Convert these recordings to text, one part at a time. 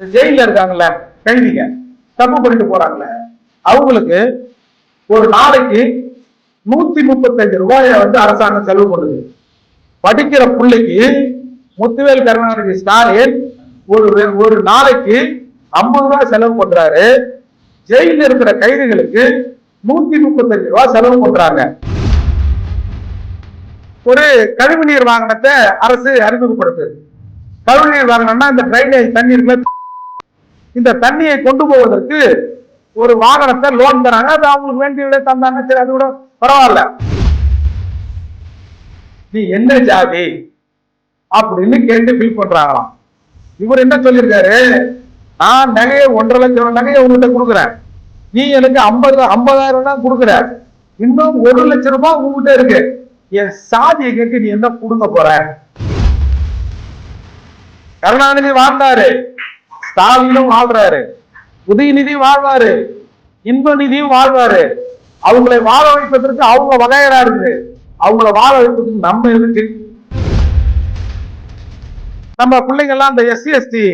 ஜெயில இருக்காங்கல்ல கைதிங்க தப்பு பண்ணிட்டு போறாங்கல்ல. அவங்களுக்கு ஒரு நாளைக்கு நூத்தி முப்பத்தஞ்சு ரூபாய வந்து அரசாங்கம் செலவு பண்ணுது. படிக்கிற பிள்ளைக்கு முத்துவேல் கருணாநிதி ஸ்டாலின் ஒரு ஒரு நாளைக்கு ஐம்பது ரூபாய் செலவு பண்றாரு. ஜெயில இருக்கிற கைதிகளுக்கு நூத்தி முப்பத்தஞ்சு ரூபாய் செலவு பண்றாங்க. ஒரு கழிவுநீர் வாகனத்தை அரசு அறிமுகப்படுத்துது. கழிவுநீர் வாகனம்னா இந்த ட்ரைனேஜ் தண்ணி இந்த தண்ணியை கொண்டு போவதற்கு ஒரு வாகனத்தை லோன் தராங்க. அது அவங்களுக்கு வேண்டிய தந்தாங்க. சரி அது கூட பரவாயில்ல. நீ என்ன ஜாதி அப்படின்னு கேட்டு ஃபீல் பண்றாங்களாம். இவர் என்ன சொல்லியிருக்காரு? நான் நகையை ஒன்றரை லட்சம் நகையை உங்ககிட்ட கொடுக்குறேன். நீ எனக்கு ஐம்பது ஐம்பதாயிரம் தான் கொடுக்குற. இன்னும் ஒரு லட்சம் ரூபாய் உங்ககிட்ட இருக்கு. என் சாதியை கேட்டு நீ என்ன கொடுங்க போற? கருணாநிதி வாழ்ந்தாரு. தாவிலும் வாழ்றாரு. உதயநிதி வாழ்வாரு. இன்ப நிதியும் வாழ்வாரு. அவங்களை வாழ வைப்பதற்கு அவங்க வகையரா இருக்கு. அவங்கள வாழ வைப்பதற்கு நம்ம இருக்கு நம்ம பிள்ளைங்க எல்லாம் எஸ்சி எஸ்டி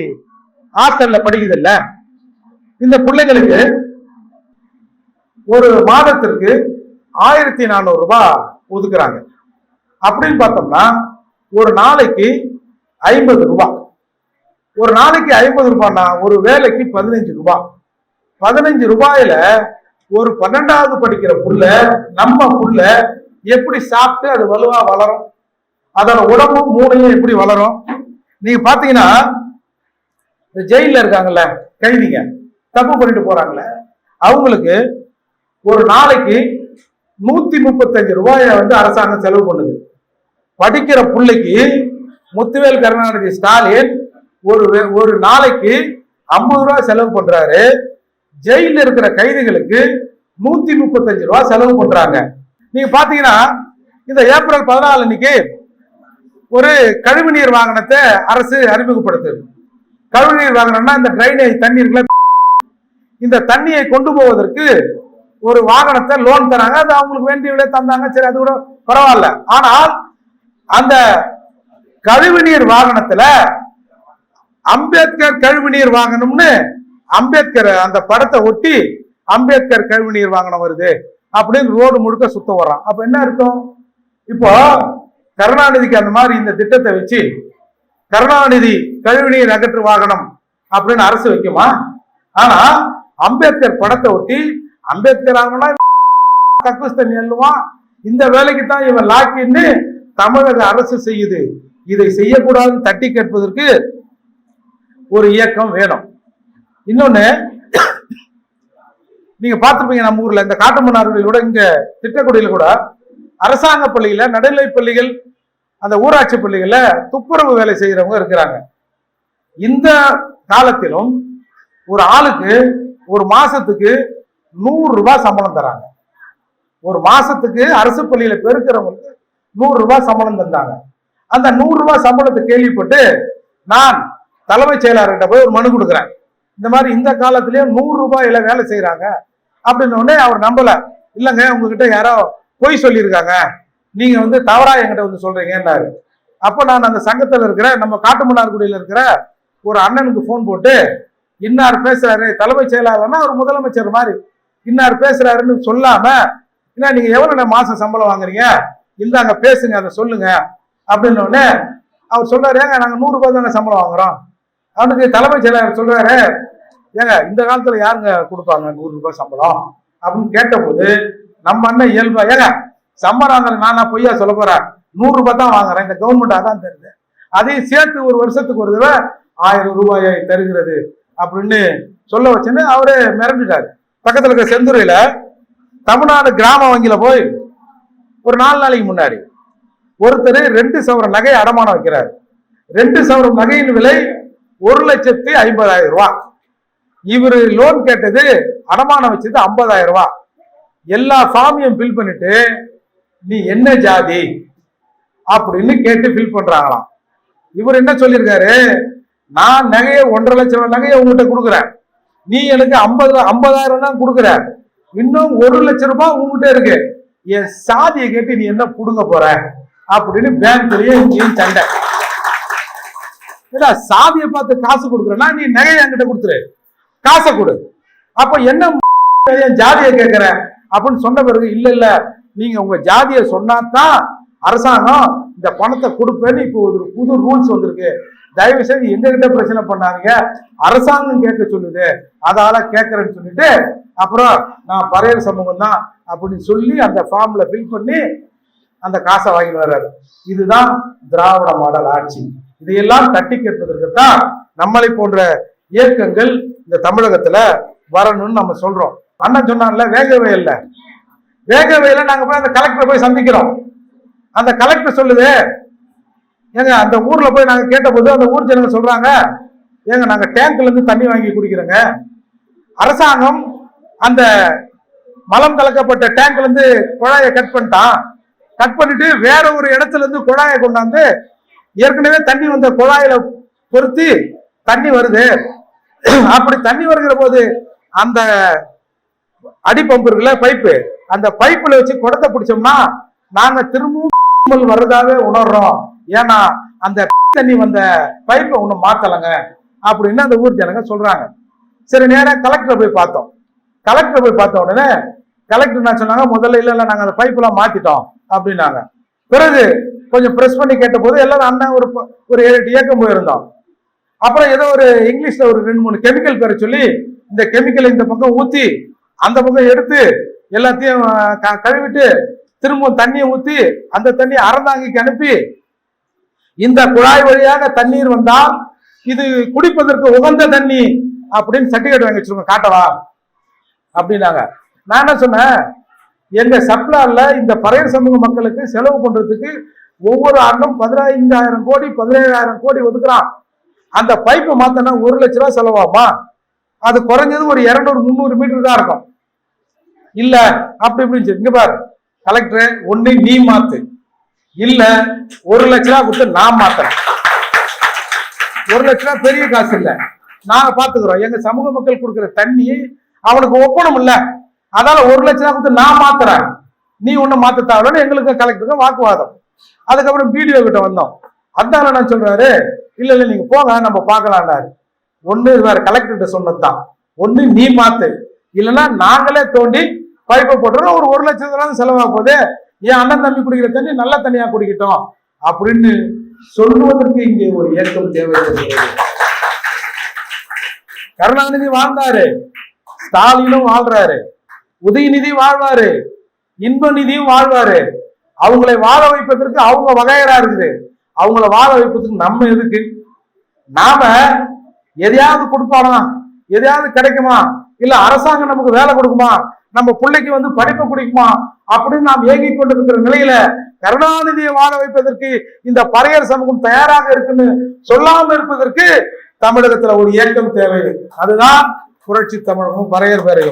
ஹாஸ்டல்ல படிக்குது இல்ல? இந்த பிள்ளைங்களுக்கு ஒரு மாதத்திற்கு ஆயிரத்தி நானூறு ரூபாய் ஒதுக்குறாங்க. அப்படின்னு பார்த்தோம்னா ஒரு நாளைக்கு ஐம்பது ரூபாய். ஒரு நாளைக்கு ஐம்பது ரூபாய்னா ஒரு வேலைக்கு பதினஞ்சு ரூபாய் பதினஞ்சு ரூபாயில ஒரு பன்னெண்டாவது படிக்கிற புள்ள நம்ம புள்ள எப்படி சாப்பிட்டு அது வலுவா வளரும்? அதோட உடம்பும் மூளையும் எப்படி வளரும்? நீங்க பாத்தீங்கன்னா இந்த ஜெயில இருக்காங்கல்ல கைதிங்க தப்பு பண்ணிட்டு போறாங்கல்ல அவங்களுக்கு ஒரு நாளைக்கு நூத்தி முப்பத்தஞ்சு ரூபாய வந்து அரசாங்கம் செலவு பண்ணுது. படிக்கிற பிள்ளைக்கு முத்துவேல் கருணாநிதி ஸ்டாலின் ஒரு ஒரு நாளைக்கு ஐம்பது ரூபா செலவு பண்றாரு. ஜெயில இருக்கிற கைதிகளுக்கு நூத்தி முப்பத்தஞ்சு ரூபா செலவு பண்றாங்க. நீங்க பாத்தீங்கன்னா இந்த ஏப்ரல் பதினாலு அன்னைக்கு ஒரு கழிவுநீர் வாகனத்தை அரசு அறிமுகப்படுத்துது. கழிவுநீர் வாகனம்னா இந்த ட்ரைனேஜ் தண்ணி இந்த தண்ணியை கொண்டு போவதற்கு ஒரு வாகனத்தை லோன் தராங்க. அது அவங்களுக்கு வேண்டிய தந்தாங்க. சரி அது கூட பரவாயில்ல. ஆனால் அந்த கழிவுநீர் வாகனத்துல அம்பேத்கர் கழிவுநீர் வாங்கணும்னு அம்பேத்கர் அந்த படத்தை ஒட்டி அம்பேத்கர் கழிவுநீர் வாங்கணும் வருது அப்படின்னு ரோடு முழுக்க சுத்த வர்றான். அப்ப என்ன அர்த்தம்? இப்போ கருணாநிதிக்கு அந்த மாதிரி இந்த திட்டத்தை வச்சு கருணாநிதி கழிவுநீர் அகற்று வாகனம் அப்படின்னு அரசு வைக்குமா? ஆனா அம்பேத்கர் படத்தை ஒட்டி அம்பேத்கர் ஆகணும்னா கக்கூஸ் தண்ணி அள்ளுவான். இந்த வேலைக்கு தான் இவன் லாக்கின்னு தமிழக அரசு செய்யுது. இதை செய்யக்கூடாதுன்னு தட்டி கேட்பதற்கு ஒரு இயக்கம் வேணும். இன்னொன்னு நீங்க பார்த்துருப்பீங்க நம்ம ஊர்ல இந்த காட்டுமன்னார்கள் கூட இங்க திட்டக்குடியில் கூட அரசாங்க பள்ளியில நடுநிலை பள்ளிகள் அந்த ஊராட்சி பள்ளிகள்ல துப்புரவு வேலை செய்யறவங்க இருக்கிறாங்க. இந்த காலத்திலும் ஒரு ஆளுக்கு ஒரு மாசத்துக்கு நூறு ரூபாய் சம்பளம் தராங்க. ஒரு மாசத்துக்கு அரசு பள்ளியில பெருக்கிறவங்களுக்கு நூறு ரூபாய் சம்பளம் தந்தாங்க. அந்த நூறு ரூபாய் சம்பளத்தை கேள்விப்பட்டு நான் தலைமைச் செயலாளர்கிட்ட போய் ஒரு மனு கொடுக்குறேன் இந்த மாதிரி இந்த காலத்திலேயே நூறு ரூபாயில வேலை செய்யறாங்க அப்படின்னு உடனே அவர் நம்பல. இல்லைங்க உங்ககிட்ட யாரோ பொய் சொல்லியிருக்காங்க. நீங்க வந்து தவறா என்கிட்ட வந்து சொல்றீங்கன்னாரு. அப்போ நான் அந்த சங்கத்தில் இருக்கிற நம்ம காட்டுமன்னார்குடியில் இருக்கிற ஒரு அண்ணனுக்கு ஃபோன் போட்டு இன்னார் பேசுறாரு தலைமைச் செயலாளர்னா அவர் முதலமைச்சர் மாதிரி. இன்னார் பேசுறாருன்னு சொல்லாம ஏன்னா நீங்க எவ்வளவு மாசம் சம்பளம் வாங்குறீங்க? இந்தாங்க பேசுங்க அதை சொல்லுங்க. அப்படின்னு அவர் சொன்னார் ஏங்க நாங்க நூறு ரூபாய் தாங்க சம்பளம் வாங்குறோம். அவனுக்கு தலைமைச் செயலாளர் சொல்றாரு ஏங்க இந்த காலத்துல யாருங்க கொடுப்பாங்க நூறு ரூபாய் சம்பளம்? அப்படின்னு கேட்டபோது நம்ம அண்ணன் இயல்பா ஏங்க சம்பளம் வாங்குற நானா பொய்யா சொல்ல போறேன். நூறு ரூபாய் தான் வாங்குறேன். இந்த கவர்மெண்ட் அதான் தருது. அதையும் சேர்த்து ஒரு வருஷத்துக்கு ஒரு தடவை ஆயிரம் ரூபாயை தருகிறது. அப்படின்னு சொல்ல வச்சுன்னு அவரு மிரண்டுட்டாரு. பக்கத்துல இருக்க செந்துறையில தமிழ்நாடு கிராம வங்கியில போய் ஒரு நாலு நாளைக்கு முன்னாடி ஒருத்தர் ரெண்டு சவரம் நகை அடமானம் வைக்கிறார். ரெண்டு சவரம் நகையின் விலை ஒரு லட்சத்தி ஐம்பதாயிரம் ரூபா. இவரு லோன் கேட்டது அடமானம் வச்சது ஐம்பதாயிரம் ரூபா. எல்லா ஃபார்மையும் ஃபில் பண்ணிட்டு நீ என்ன ஜாதி? அப்படின்னு கேட்டு ஃபில் பண்றாங்களாம். இவர் என்ன சொல்லியிருக்காரு? நான் நகையை ஒன்றரை லட்சம் ரூபாய் நகையை உங்ககிட்ட கொடுக்குறேன். நீ எனக்கு ஐம்பது ஐம்பதாயிரம் தான் கொடுக்குற. இன்னும் ஒரு லட்சம் ரூபாய் உங்ககிட்ட இருக்கு. என் சாதியை கேட்டு நீ என்ன புடுங்க போற? அப்படின்னு பேங்க்லயே இங்கேயும் சண்டை. ஏடா சாதியை பார்த்து காசு கொடுக்குறேன்னா நீ நகையை என்கிட்ட கொடுத்துரு. காசை கொடு. அப்ப என்ன என் ஜாதியை கேட்கிற அப்படின்னு சொன்ன பிறகு இல்ல இல்ல நீங்க உங்க ஜாதியை சொன்னாதான் அரசாங்கம் இந்த பணத்தை கொடுப்பேன்னு இப்போ ஒரு புது ரூல்ஸ் வந்திருக்கு. தயவு செய்து எங்ககிட்ட பிரச்சனை பண்ணாதீங்க. அரசாங்கம் கேட்க சொல்லுது. அதால கேட்கறேன்னு சொல்லிட்டு அப்புறம் நான் பறையர் சமூகம் தான் அப்படின்னு சொல்லி அந்த ஃபார்ம்ல ஃபில் பண்ணி அந்த காசை வாங்கி வர்றாரு. இதுதான் திராவிட மாடல் ஆட்சி. இதையெல்லாம் தட்டி கேட்பதற்குத்தான் நம்மளை போன்ற இயக்கங்கள் இந்த தமிழகத்துல வரணும்னு நம்ம சொல்றோம். அண்ணன் சொன்னான்ல வேகவே இல்லை. வேகவே இல்லை நாங்க போய் அந்த கலெக்டரை போய் சந்திக்கிறோம். அந்த கலெக்டர் சொல்லுது ஏங்க அந்த ஊர்ல போய் நாங்க கேட்டபோது அந்த ஊர் ஜனங்க சொல்றாங்க ஏங்க நாங்க டேங்க்ல இருந்து தண்ணி வாங்கி குடிக்கிறோங்க. அரசாங்கம் அந்த மலம் கலக்கப்பட்ட டேங்க்ல இருந்து குழாயை கட் பண்ணிட்டான். கட் பண்ணிட்டு வேற ஒரு இடத்துல இருந்து குழாயை கொண்டாந்து ஏற்கனவே தண்ணி வந்த குழாயில பொருத்தி தண்ணி வருது. அப்படி தண்ணி வருகிற போது அந்த அடி பம்பு இருக்குல்ல பைப்பு அந்த பைப்புல வச்சு குடத்தை பிடிச்சோம்னா நாங்க திரும்பவும் இருமல் வர்றதாவே உணர்றோம். ஏன்னா அந்த தண்ணி வந்த பைப்பை ஒன்றும் மாத்தலைங்க அப்படின்னு அந்த ஊர் ஜனங்க சொல்றாங்க. சரி நேரம் கலெக்டரை போய் பார்த்தோம். கலெக்டரை போய் பார்த்த உடனே கலெக்டர் என்ன சொன்னாங்க முதல்ல இல்லை இல்லை நாங்கள் அந்த பைப்பெல்லாம் மாத்திட்டோம் அப்படின்னாங்க. பிறகு கொஞ்சம் ப்ரெஸ் பண்ணி கேட்டபோது எல்லாரும் அண்ணன் ஒரு ஒரு ஏழு எட்டு இயக்கம் போயிருந்தோம். அப்புறம் ஏதோ ஒரு இங்கிலீஷில் ஒரு ரெண்டு மூணு கெமிக்கல் பேரை சொல்லி இந்த கெமிக்கலை இந்த பக்கம் ஊற்றி அந்த பக்கம் எடுத்து எல்லாத்தையும் க- கழுவிட்டு திரும்பவும் தண்ணியை ஊற்றி அந்த தண்ணியை அறந்தாங்கிக்கு அனுப்பி இந்த குழாய் வழியாக தண்ணீர் வந்தால் இது குடிப்பதற்கு உகந்த தண்ணி அப்படின்னு சர்டிஃபிகேட் வாங்கி வச்சிருக்கோம் காட்டவா? அப்படின்னாங்க. நான் என்ன சொன்னேன்? எங்க சப்ளாரில் இந்த பறையர் சமூக மக்களுக்கு செலவு பண்றதுக்கு ஒவ்வொரு ஆண்டும் பதினைந்தாயிரம் கோடி பதினேழாயிரம் கோடி ஒதுக்குறான். அந்த பைப்பை மாத்தனா ஒரு லட்ச ரூபா செலவாமா அது குறைஞ்சது ஒரு இரநூறு முந்நூறு மீட்டர் தான் இருக்கும். இல்ல அப்படி இப்படின்னு சொல்லி, இங்க பாரு கலெக்டர் ஒண்ணு நீ மாத்து. இல்ல ஒரு லட்ச ரூபா கொடுத்து நான் மாத்துறேன். ஒரு லட்ச ரூபா பெரிய காசு இல்லை. நாங்க பாத்துக்கிறோம். எங்க சமூக மக்கள் கொடுக்குற தண்ணி அவனுக்கு ஒப்பணும் இல்லை. அதால ஒரு லட்சம் ரூபா கொடுத்து நான் மாத்துறேன். நீ ஒண்ணு மாத்த தேவையில்லைன்னு எங்களுக்கு கலெக்டருக்கு வாக்குவாதம். அதுக்கப்புறம் பிடிஓ கிட்ட வந்தோம். அதான் என்ன சொல்றாரு? இல்ல இல்ல நீங்க போங்க நம்ம பார்க்கலாம்னாரு. ஒண்ணு வேற கலெக்டர்கிட்ட சொன்னதுதான். ஒண்ணு நீ மாத்து. இல்லைன்னா நாங்களே தோண்டி பைப்பை போட்டுறோம். ஒரு ஒரு லட்சம் செலவாக போகுது. என் அண்ணன் தம்பி குடிக்கிற தண்ணி நல்ல தண்ணியா குடிக்கட்டும். அப்படின்னு சொல்லுவதற்கு இங்கே ஒரு இயக்கம் தேவைப்படுகிறது. கருணாநிதி வாழ்ந்தாரு. ஸ்டாலினும் வாழ்றாரு. உதயநிதி வாழ்வாரு. இன்ப நிதியும் வாழ்வாரு. அவங்களை வாழ வைப்பதற்கு அவங்க வகையரா இருக்குது. அவங்கள வாழ வைப்பதற்கு நம்ம எதுக்கு? நாம எதையாவது கொடுப்பானா எதையாவது கிடைக்குமா? இல்ல அரசாங்கம் நமக்கு வேலை கொடுக்குமா? நம்ம பிள்ளைக்கு வந்து படிப்பு கொடுக்குமா? அப்படின்னு நாம் ஏங்கிக் கொண்டிருக்கிற நிலையில கருணாநிதியை வாழ வைப்பதற்கு இந்த பறையர் சமூகம் தயாராக இருக்குன்னு சொல்லாம இருப்பதற்கு தமிழகத்துல ஒரு இயக்கம் தேவை அதுதான் புரட்சி தமிழகமும் பறையர் பேரையும்